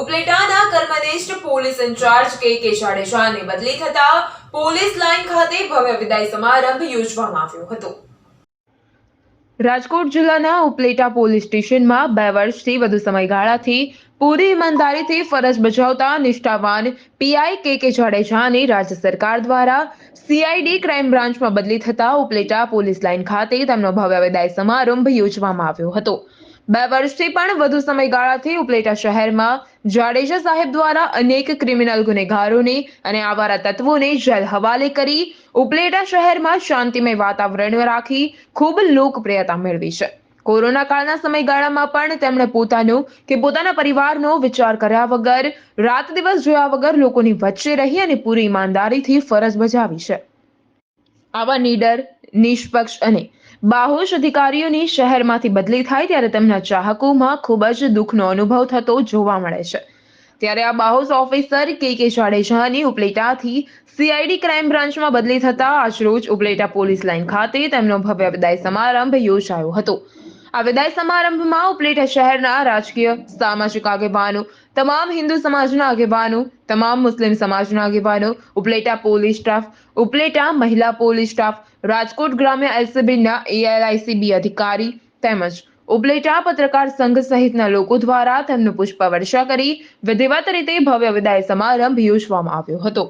ઉપલેટાના કર્મનિષ્ઠ police in charge કે કે જાડેજાની બદલી થતા પોલીસ લાઇન ખાતે ભવ્ય વિદાય સમારંભ યોજવામાં આવ્યો હતો. રાજકોટ જિલ્લાના ઉપલેટા પોલીસ સ્ટેશનમાં બે વર્ષથી વધુ સમયગાળાથી પૂરી ઈમાનદારીથી ફરજ બજાવતા નિષ્ઠાવાન પીઆઈ કે કે જાડેજાની રાજ્ય સરકાર દ્વારા સીઆઈડી ક્રાઇમ બ્રાન્ચમાં બદલી થતા ઉપલેટા પોલીસ લાઇન ખાતે તેમનો ભવ્ય વિદાય સમારંભ યોજવામાં આવ્યો હતો. બે વર્ષથી પણ વધુ સમયગાળાથી ઉપલેટા શહેરમાં જાડેજા સાહેબ દ્વારા અનેક ક્રિમિનલ ગુનેગારોને અને આવારા તત્વોને જેલ હવાલે કરી ઉપલેટા શહેરમાં શાંતિમય વાતાવરણ રાખી ખૂબ લોકપ્રિયતા મેળવી છે. કોરોના કાળના સમયગાળામાં પણ તેમણે પોતાનો કે પોતાના પરિવારનો વિચાર કર્યા વગર, રાત દિવસ જોયા વગર લોકોની વચ્ચે રહી અને પૂરી ઈમાનદારીથી ફરજ બજાવી છે. આવા નીડર, નિષ્પક્ષ અને બાહોશ અધિકારીઓની શહેરમાંથી બદલી થાય ત્યારે તેમના ચાહકોમાં ખૂબ જ દુઃખનો અનુભવ થતો જોવા મળે છે. ત્યારે આ બાહોશ ઓફિસર કે કે જાડેજાની ઉપલેટાથી સીઆઈડી ક્રાઇમ બ્રાન્ચમાં બદલી થતા આજરોજ ઉપલેટા પોલીસ લાઇન ખાતે તેમનો ભવ્ય વિદાય સમારંભ યોજાયો હતો. આ વિદાય સમારંભમાં ઉપલેટા શહેરના રાજકીય સામાજિક આગેવાનો, તમામ હિન્દુ સમાજના આગેવાનો, તમામ મુસ્લિમ સમાજના આગેવાનો, ઉપલેટા પોલીસ સ્ટાફ, ઉપલેટા મહિલા પોલીસ સ્ટાફ, રાજકોટ ગ્રામ્ય એલસીબીના એએલઆઈસીબી અધિકારી તેમજ ઉપલેટા પત્રકાર સંઘ સહિતના લોકો દ્વારા તેમનું પુષ્પવર્ષા કરી વિધિવત રીતે ભવ્ય વિદાય સમારંભ યોજવામાં આવ્યો હતો.